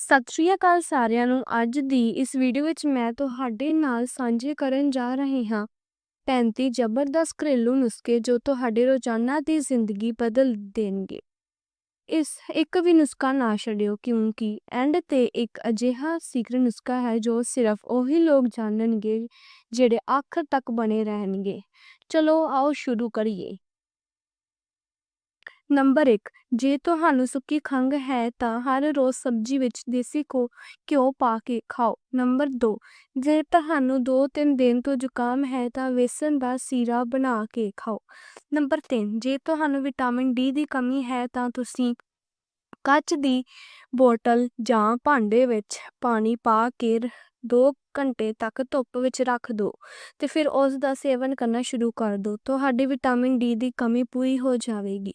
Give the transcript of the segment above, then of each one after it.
ਸਤਿ ਸ਼੍ਰੀ ਅਕਾਲ ਸਾਰਿਆਂ ਨੂੰ। ਅੱਜ ਦੀ ਇਸ ਵੀਡੀਓ ਵਿੱਚ ਮੈਂ ਤੁਹਾਡੇ ਨਾਲ ਸਾਂਝੇ ਕਰਨ ਜਾ ਰਹੀ ਹਾਂ। 35 ਜ਼ਬਰਦਸਤ ਘਰੇਲੂ ਨੁਸਖੇ ਜੋ ਤੁਹਾਡੇ ਰੋਜ਼ਾਨਾ ਦੀ ਜ਼ਿੰਦਗੀ ਬਦਲ ਦੇਣਗੇ। ਇਸ ਇੱਕ ਵੀ ਨੁਸਖਾ ਨਾ ਛੱਡਿਓ ਕਿਉਂਕਿ ਐਂਡ ਤੇ ਇੱਕ ਅਜਿਹਾ ਸੀਕ੍ਰੇਟ ਨੁਸਖਾ ਹੈ ਜੋ ਸਿਰਫ ਉਹੀ ਲੋਕ ਜਾਣਨਗੇ ਜਿਹੜੇ ਆਖਰ ਤੱਕ ਬਣੇ ਰਹਿਣਗੇ। ਚਲੋ ਆਓ ਸ਼ੁਰੂ ਕਰੀਏ। ਨੰਬਰ 1 ਜੇ ਤੁਹਾਨੂੰ ਸੁੱਕੀ ਖੰਘ ਹੈ ਤਾਂ ਹਰ ਰੋਜ਼ ਸਬਜ਼ੀ ਵਿੱਚ ਦੇਸੀ ਕੋ ਘਿਓ ਪਾ ਕੇ ਖਾਓ। ਨੰਬਰ 2 ਜੇ ਤੁਹਾਨੂੰ 2-3 ਦਿਨ ਤੋਂ ਜ਼ੁਕਾਮ ਹੈ ਤਾਂ ਵੇਸਣ ਦਾ ਸੀਰਾ ਬਣਾ ਕੇ ਖਾਓ। ਨੰਬਰ 3 ਜੇ ਤੁਹਾਨੂੰ ਵਿਟਾਮਿਨ ਡੀ ਦੀ ਕਮੀ ਹੈ ਤਾਂ ਤੁਸੀਂ ਕੱਚ ਦੀ ਬੋਤਲ ਜਾਂ ਭਾਂਡੇ ਵਿੱਚ ਪਾਣੀ ਪਾ ਕੇ 2 ਘੰਟੇ ਤੱਕ ਧੁੱਪ ਵਿੱਚ ਰੱਖ ਦਿਓ ਤੇ ਫਿਰ ਉਸ ਦਾ ਸੇਵਨ ਕਰਨਾ ਸ਼ੁਰੂ ਕਰ ਦਿਓ ਤੁਹਾਡੀ ਵਿਟਾਮਿਨ ਡੀ ਦੀ ਕਮੀ ਪੂਰੀ ਹੋ ਜਾਵੇਗੀ।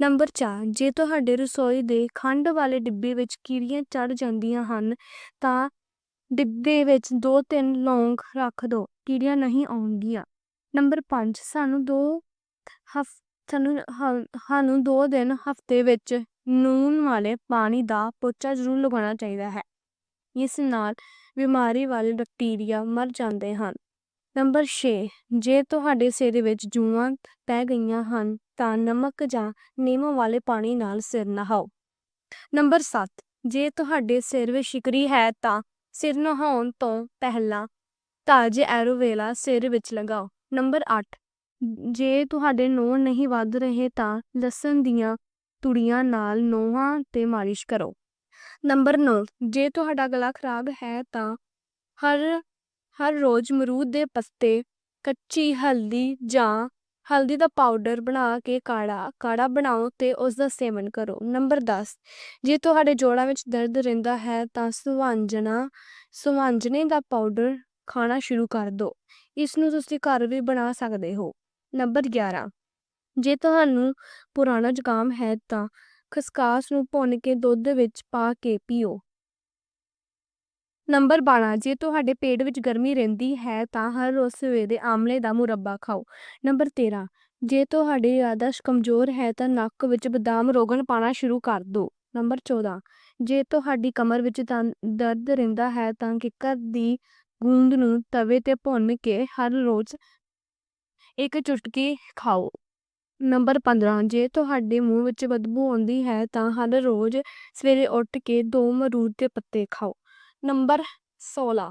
ਨੰਬਰ 4 ਜੇ ਤੁਹਾਡੇ ਰਸੋਈ ਦੇ ਖੰਡ ਵਾਲੇ ਡਿੱਬੇ ਵਿੱਚ ਕੀੜੀਆਂ ਚੜ ਜਾਂਦੀਆਂ ਹਨ, ਤਾਂ ਡਿੱਬੇ ਵਿੱਚ 2-3 ਲੌਂਗ ਰੱਖ ਦਿਓ ਕੀੜੀਆਂ ਨਹੀਂ ਆਉਣਗੀਆਂ। ਨੰਬਰ 5 ਸਾਨੂੰ ਦੋ ਹਫ, ਸਾਨੂੰ ਸਾਨੂੰ ਦੋ ਦਿਨ ਹਫ਼ਤੇ ਵਿੱਚ ਨੂਨ ਵਾਲੇ ਪਾਣੀ ਦਾ ਪੋਚਾ ਜ਼ਰੂਰ ਲਗਾਉਣਾ ਚਾਹੀਦਾ ਹੈ। ਇਸ ਨਾਲ ਬਿਮਾਰੀ ਵਾਲੇ ਬੈਕਟੀਰੀਆ ਮਰ ਜਾਂਦੇ ਹਨ। ਨੰਬਰ 6 ਜੇ ਤੁਹਾਡੇ ਸਿਰ ਵਿੱਚ ਜੂਆਂ ਪੈ ਗਈਆਂ ਹਨ, ਤਾਂ ਨਮਕ ਜਾਂ ਨਿੰਮ ਵਾਲੇ ਪਾਣੀ ਨਾਲ ਸਿਰ ਨਹਾਓ। ਨੰਬਰ 7 ਜੇ ਤੁਹਾਡੇ ਸਿਰ ਵਿੱਚ ਸ਼ਿਕਰੀ ਹੈ, ਤਾਂ ਸਿਰ ਨਹਾਉਣ ਤੋਂ ਪਹਿਲਾਂ ਤਾਜ਼ੇ ਐਰੋਵੇਲਾ ਸਿਰ ਵਿੱਚ ਲਗਾਓ। ਨੰਬਰ 8 ਜੇ ਤੁਹਾਡੇ ਨੋਹ ਨਹੀਂ ਵੱਧ ਰਹੇ ਤਾਂ ਲਸਣ ਦੀਆਂ ਤੁੜੀਆਂ ਨਾਲ ਨੋਹਾਂ ਤੇ ਮਾਲਿਸ਼ ਕਰੋ। ਨੰਬਰ 9 ਜੇ ਤੁਹਾਡਾ ਗਲਾ ਖਰਾਬ ਹੈ ਤਾਂ ਹਰ ਹਰ ਰੋਜ਼ ਮਰੂਦ ਦੇ ਪੱਤੇ, ਕੱਚੀ ਹਲਦੀ ਜਾਂ ਹਲਦੀ ਦਾ ਪਾਊਡਰ ਬਣਾ ਕੇ ਕਾੜਾ ਕਾੜਾ ਬਣਾਓ ਤੇ ਉਸ ਦਾ ਸੇਵਨ ਕਰੋ। ਨੰਬਰ 10 ਜੇ ਤੁਹਾਡੇ ਜੋੜਾਂ ਵਿੱਚ ਦਰਦ ਰਹਿੰਦਾ ਹੈ ਤਾਂ ਸੁਵਾਂਜਣਾ, ਸੁਵਾਂਜਣੇ ਦਾ ਪਾਊਡਰ ਖਾਣਾ ਸ਼ੁਰੂ ਕਰ ਦਿਓ ਇਸ ਨੂੰ ਤੁਸੀਂ ਘਰ ਵੀ ਬਣਾ ਸਕਦੇ ਹੋ। ਨੰਬਰ 11 ਜੇ ਤੁਹਾਨੂੰ ਪੁਰਾਣਾ ਜ਼ੁਕਾਮ ਹੈ ਤਾਂ ਖਸਖਾਸ ਨੂੰ ਭੁੰਨ ਕੇ ਦੁੱਧ ਵਿੱਚ ਪਾ ਕੇ ਪੀਓ। ਨੰਬਰ 12 ਜੇ ਤੁਹਾਡੇ ਪੇਟ ਵਿੱਚ ਗਰਮੀ ਰਹਿੰਦੀ ਹੈ, ਤਾਂ ਹਰ ਰੋਜ਼ ਸਵੇਰੇ ਆਮਲੇ ਦਾ ਮੁਰੱਬਾ ਖਾਓ। ਨੰਬਰ 13 ਜੇ ਤੁਹਾਡੀ ਯਾਦਾਸ਼ਤ ਕਮਜ਼ੋਰ ਹੈ, ਤਾਂ ਨੱਕ ਵਿੱਚ ਬਦਾਮ ਰੋਗਨ ਪਾਣਾ ਸ਼ੁਰੂ ਕਰ ਦਿਓ ਨੰਬਰ 14 ਜੇ ਤੁਹਾਡੀ ਕਮਰ ਵਿੱਚ ਦਰਦ ਰਹਿੰਦਾ ਹੈ, ਤਾਂ ਕਿੱਕਰ ਦੀ ਗੂੰਦ ਨੂੰ ਤਵੇ ਤੇ ਭੁੰਨ ਕੇ ਹਰ ਰੋਜ਼ ਇੱਕ ਚੁਟਕੀ ਖਾਓ। ਨੰਬਰ 15 ਜੇ ਤੁਹਾਡੇ ਮੂੰਹ ਵਿੱਚ ਬਦਬੂ ਆਉਂਦੀ ਹੈ ਤਾਂ ਹਰ ਰੋਜ਼ ਸਵੇਰੇ ਉੱਠ ਕੇ ਦੋ ਮਰੂਦ ਦੇ ਪੱਤੇ ਖਾਓ। ਨੰਬਰ 16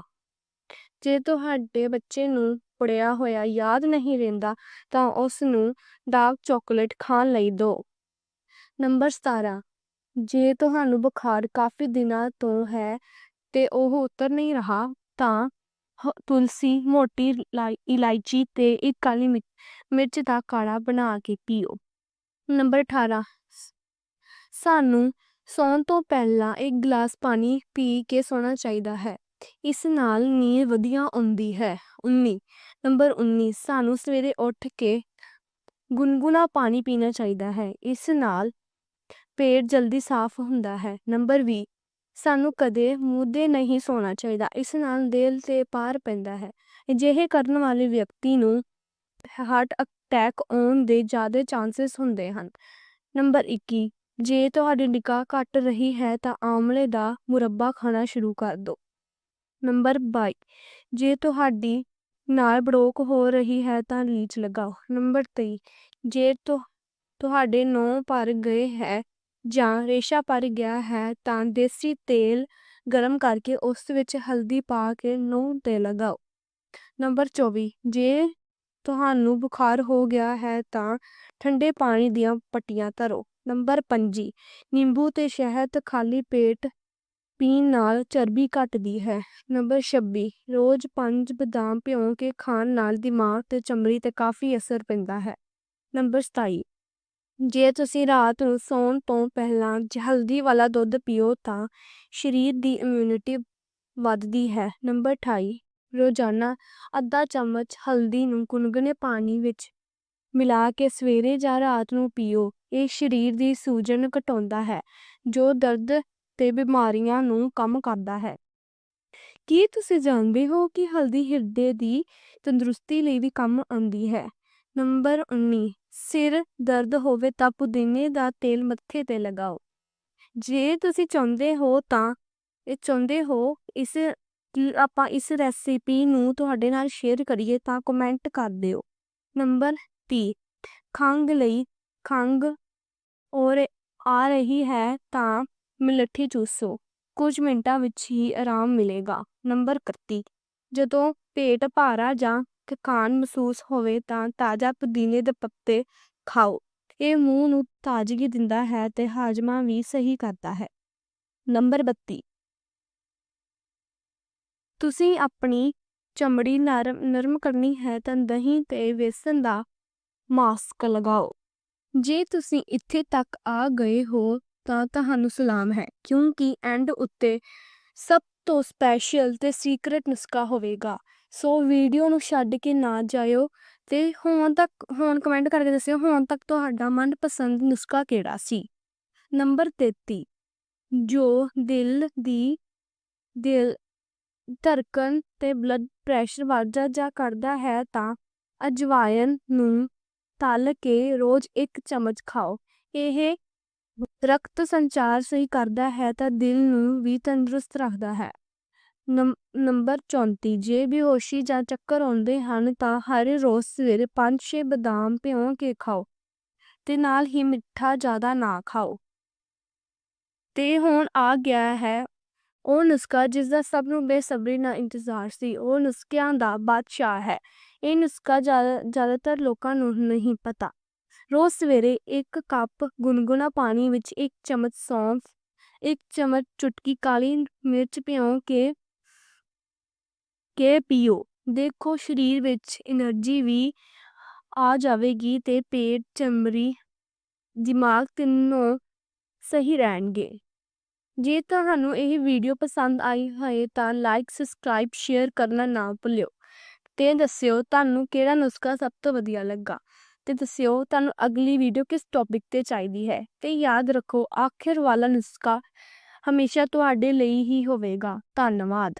ਜੇ ਤੁਹਾਡੇ ਬੱਚੇ ਨੂੰ ਪੜਿਆ ਹੋਇਆ ਯਾਦ ਨਹੀਂ ਰਹਿੰਦਾ ਤਾਂ ਉਸ ਨੂੰ ਡਾਰਕ ਚਾਕਲੇਟ ਖਾਣ ਲਈ ਦਿਓ ਨੰਬਰ 17 ਜੇ ਤੁਹਾਨੂੰ ਬੁਖਾਰ ਕਾਫੀ ਦਿਨਾਂ ਤੋਂ ਹੈ ਤੇ ਉਹ ਉਤਰ ਨਹੀਂ ਰਹਾ ਤਾਂ ਤੁਲਸੀ, ਮੋਟੀ ਇਲਾਇਚੀ ਤੇ ਇੱਕ ਕਾਲੀ ਮਿਰਚ ਦਾ ਕਾੜਾ ਬਣਾ ਕੇ ਪੀਓ। ਨੰਬਰ 18 ਸਾਨੂੰ ਸੌਣ ਤੋਂ ਪਹਿਲਾਂ ਇੱਕ ਗਲਾਸ ਪਾਣੀ ਪੀ ਕੇ ਸੌਣਾ ਚਾਹੀਦਾ ਹੈ। ਇਸ ਨਾਲ ਨੀਂਦ ਵਧੀਆ ਆਉਂਦੀ ਹੈ। 19 ਨੰਬਰ 19 ਸਾਨੂੰ ਸਵੇਰੇ ਉੱਠ ਕੇ ਗੁਨਗੁਨਾ ਪਾਣੀ ਪੀਣਾ ਚਾਹੀਦਾ ਹੈ। ਇਸ ਨਾਲ ਪੇਟ ਜਲਦੀ ਸਾਫ਼ ਹੁੰਦਾ ਹੈ। ਨੰਬਰ 20 ਸਾਨੂੰ ਕਦੇ ਮੁੱਦੇ ਨਹੀਂ ਸੌਣਾ ਚਾਹੀਦਾ। ਇਸ ਨਾਲ ਦਿਲ ਤੇ ਪਾਰ ਪੈਂਦਾ ਹੈ। ਅਜਿਹੇ ਕਰਨ ਵਾਲੇ ਵਿਅਕਤੀ ਨੂੰ ਹਾਰਟ ਅਟੈਕ ਆਉਣ ਦੇ ਜ਼ਿਆਦਾ ਚਾਂਸਸ ਹੁੰਦੇ ਹਨ। ਨੰਬਰ 21 ਜੇ ਤੁਹਾਡੀ ਨਿਗਾਹ ਘਟ ਰਹੀ ਹੈ ਤਾਂ ਆਮਲੇ ਦਾ ਮੁਰੱਬਾ ਖਾਣਾ ਸ਼ੁਰੂ ਕਰ ਦਿਓ। ਨੰਬਰ 22 ਜੇ ਤੁਹਾਡੀ ਨਾਲ ਬੜੋਕ ਹੋ ਰਹੀ ਹੈ ਤਾਂ ਲੀਚ ਲਗਾਓ। ਨੰਬਰ 23 ਜੇ ਤੁਹਾਡੇ ਨਹੁੰ ਭਰ ਗਏ ਹੈ ਜਾਂ ਰੇਸ਼ਾ ਭਰ ਗਿਆ ਹੈ ਤਾਂ ਦੇਸੀ ਤੇਲ ਗਰਮ ਕਰਕੇ ਉਸ ਵਿੱਚ ਹਲਦੀ ਪਾ ਕੇ ਨਹੁੰ ਤੇ ਲਗਾਓ। ਨੰਬਰ 24 ਜੇ ਤੁਹਾਨੂੰ ਬੁਖਾਰ ਹੋ ਗਿਆ ਹੈ ਤਾਂ ਠੰਡੇ ਪਾਣੀ ਦੀਆਂ ਪੱਟੀਆਂ ਧਰੋ। ਨੰਬਰ 25 ਨਿੰਬੂ ਤੇ ਸ਼ਹਿਦ ਖਾਲੀ ਪੇਟ ਪੀਣ ਨਾਲ ਚਰਬੀ ਘਟਦੀ ਹੈ। ਨੰਬਰ 26 ਰੋਜ਼ ਪੰਜ ਬਦਾਮ ਭਿਓ ਕੇ ਖਾਣ ਨਾਲ ਦਿਮਾਗ ਤੇ ਚਮੜੀ ਤੇ ਕਾਫੀ ਅਸਰ ਪੈਂਦਾ ਹੈ। ਨੰਬਰ 27 ਜੇ ਤੁਸੀਂ ਰਾਤ ਨੂੰ ਸੌਣ ਤੋਂ ਪਹਿਲਾਂ ਹਲਦੀ ਵਾਲਾ ਦੁੱਧ ਪੀਓ ਤਾਂ ਸਰੀਰ ਦੀ ਇਮਿਊਨਿਟੀ ਵੱਧਦੀ ਹੈ। ਨੰਬਰ 28 ਰੋਜ਼ਾਨਾ ਅੱਧਾ ਚਮਚ ਹਲਦੀ ਨੂੰ ਗੁਨਗੁਨੇ ਪਾਣੀ ਵਿੱਚ ਮਿਲਾ ਕੇ ਸਵੇਰੇ ਜਾਂ ਰਾਤ ਨੂੰ ਪੀਓ। ਇਹ ਸਰੀਰ ਦੀ ਸੂਜਨ ਘਟਾਉਂਦਾ ਹੈ, ਜੋ ਦਰਦ ਤੇ ਬਿਮਾਰੀਆਂ ਨੂੰ ਕਮ ਕਰਦਾ ਹੈ। ਕੀ ਤੁਸੀਂ ਜਾਣਦੇ ਹੋ ਕਿ ਹਲਦੀ ਹਿਰਦੇ ਦੀ ਤੰਦਰੁਸਤੀ ਲਈ ਵੀ ਕੰਮ ਆਉਂਦੀ ਹੈ? ਨੰਬਰ 19 ਸਿਰ ਦਰਦ ਹੋਵੇ ਤਾਂ ਪੁਦੀਨੇ ਦਾ ਤੇਲ ਮੱਥੇ ਤੇ ਲਗਾਓ। ਜੇ ਤੁਸੀਂ ਚਾਹੁੰਦੇ ਹੋ ਤਾਂ, ਇਹ ਚਾਹੁੰਦੇ ਹੋ ਇਸ ਆਪਾਂ ਇਸ ਰੈਸਿਪੀ ਨੂੰ ਤੁਹਾਡੇ ਨਾਲ ਸ਼ੇਅਰ ਕਰੀਏ ਤਾਂ ਕਮੈਂਟ ਕਰ ਦਿਓ। ਨੰਬਰ 30 ਖੰਘ ਲਈ ਖੰਘ ਔਰ ਆ ਰਹੀ ਹੈ ਤਾਂ ਮਲੱਠੀ ਚੂਸੋ। ਕੁਝ ਮਿੰਟਾਂ ਵਿੱਚ ਹੀ ਆਰਾਮ ਮਿਲੇਗਾ। ਨੰਬਰ 31 ਜਦੋਂ ਪੇਟ ਭਾਰਾ ਜਾਂ ਥਕਾਨ ਮਹਿਸੂਸ ਹੋਵੇ ਤਾਂ ਤਾਜ਼ਾ ਪੁਦੀਨੇ ਦੇ ਪੱਤੇ ਖਾਓ। ਇਹ ਮੂੰਹ ਨੂੰ ਤਾਜ਼ਗੀ ਦਿੰਦਾ ਹੈ ਤੇ ਹਾਜ਼ਮਾ ਵੀ ਸਹੀ ਕਰਦਾ ਹੈ। ਨੰਬਰ 32 ਤੁਸੀਂ ਆਪਣੀ ਚਮੜੀ ਨਰਮ ਨਰਮ ਕਰਨੀ ਹੈ ਤਾਂ ਦਹੀਂ ਤੇ ਵੇਸਣ ਦਾ ਮਾਸਕ ਲਗਾਓ। ਜੇ ਤੁਸੀਂ ਇੱਥੇ ਤੱਕ ਆ ਗਏ ਹੋ ਤਾਂ ਤੁਹਾਨੂੰ ਸਲਾਮ ਹੈ, ਕਿਉਂਕਿ ਐਂਡ ਉੱਤੇ ਸਭ ਤੋਂ ਸਪੈਸ਼ਲ ਤੇ ਸੀਕ੍ਰੇਟ ਨੁਸਖਾ ਹੋਵੇਗਾ। ਸੋ ਵੀਡੀਓ ਨੂੰ ਛੱਡ ਕੇ ਨਾ ਜਾਇਓ ਤੇ ਹੁਣ ਤੱਕ, ਹੁਣ ਕਮੈਂਟ ਕਰਕੇ ਦੱਸਿਓ ਹੁਣ ਤੱਕ ਤੁਹਾਡਾ ਮਨਪਸੰਦ ਨੁਸਖਾ ਕਿਹੜਾ ਸੀ? ਨੰਬਰ 33 ਜੋ ਦਿਲ ਦੀ ਦਿਲ ਧੜਕਣ ਤੇ ਬਲੱਡ ਪ੍ਰੈਸ਼ਰ ਵੱਧਦਾ ਜਾਂ ਕਰਦਾ ਹੈ ਤਾਂ ਅਜਵਾਇਨ ਨੂੰ ਤਲ ਕੇ ਰੋਜ਼ ਇੱਕ ਚਮਚ ਖਾਓ। ਇਹ ਰਕਤ ਸੰਚਾਰ ਸਹੀ ਕਰਦਾ ਹੈ ਤਾਂ ਦਿਲ ਨੂੰ ਵੀ ਤੰਦਰੁਸਤ ਰੱਖਦਾ ਹੈ। ਨੰਬਰ 34 ਜੇ ਬੇਹੋਸ਼ੀ ਜਾਂ ਚੱਕਰ ਆਉਂਦੇ ਹਨ ਤਾਂ ਹਰ ਰੋਜ਼ ਸਵੇਰੇ 5-6 ਬਦਾਮ ਭਿਉਂ ਕੇ ਖਾਓ ਤੇ ਨਾਲ ਹੀ ਮਿੱਠਾ ਜ਼ਿਆਦਾ ਨਾ ਖਾਓ। ਤੇ ਹੁਣ ਆ ਗਿਆ ਹੈ ਉਹ ਨੁਸਖਾ ਜਿਸ ਦਾ ਸਭ ਨੂੰ ਬੇਸਬਰੀ ਨਾਲ ਇੰਤਜ਼ਾਰ ਸੀ। ਉਹ ਨੁਸਖਿਆਂ ਦਾ ਬਾਦਸ਼ਾਹ ਹੈ। ਇਹ ਨੁਸਖਾ ਜ਼ਿਆਦਾ- ਜ਼ਿਆਦਾਤਰ ਲੋਕਾਂ ਨੂੰ ਨਹੀਂ ਪਤਾ। ਰੋਜ਼ ਸਵੇਰੇ ਇੱਕ ਕੱਪ ਗੁਨਗੁਨਾ ਪਾਣੀ ਵਿੱਚ ਇੱਕ ਚਮਚ ਸੌਂਫ, ਇੱਕ ਚਮਚ ਚੁਟਕੀ ਕਾਲੀ ਮਿਰਚ ਭਿਓ ਕੇ ਕੇ ਪੀਓ। ਦੇਖੋ, ਸਰੀਰ ਵਿੱਚ એનર્ਜੀ ਵੀ ਆ ਜਾਵੇਗੀ ਤੇ ਪੇਟ, ਚਮੜੀ, ਦਿਮਾਗ ਤਿੰਨੋਂ ਸਹੀ ਰਹਿਣਗੇ। ਜੇ ਤੁਹਾਨੂੰ ਇਹ ਵੀਡੀਓ ਪਸੰਦ ਆਈ ਹੈ ਤਾਂ ਲਾਈਕ ਸਬਸਕ੍ਰਾਈਬ ਸ਼ੇਅਰ ਕਰਨਾ ਨਾ ਭੁੱਲਿਓ ਤੇ ਦੱਸਿਓ ਤੁਹਾਨੂੰ ਕਿਹੜਾ ਨੁਸਖਾ ਸਭ ਤੋਂ ਵਧੀਆ ਲੱਗਾ ਤੇ ਦੱਸਿਓ ਤੁਹਾਨੂੰ ਅਗਲੀ ਵੀਡੀਓ ਕਿਸ ਟੌਪਿਕ ਤੇ ਚਾਹੀਦੀ ਹੈ ਤੇ ਯਾਦ ਰੱਖੋ, ਆਖਿਰ ਵਾਲਾ ਨੁਸਖਾ ਹਮੇਸ਼ਾ ਤੁਹਾਡੇ ਲਈ ਹੀ ਹੋਵੇਗਾ। ਧੰਨਵਾਦ।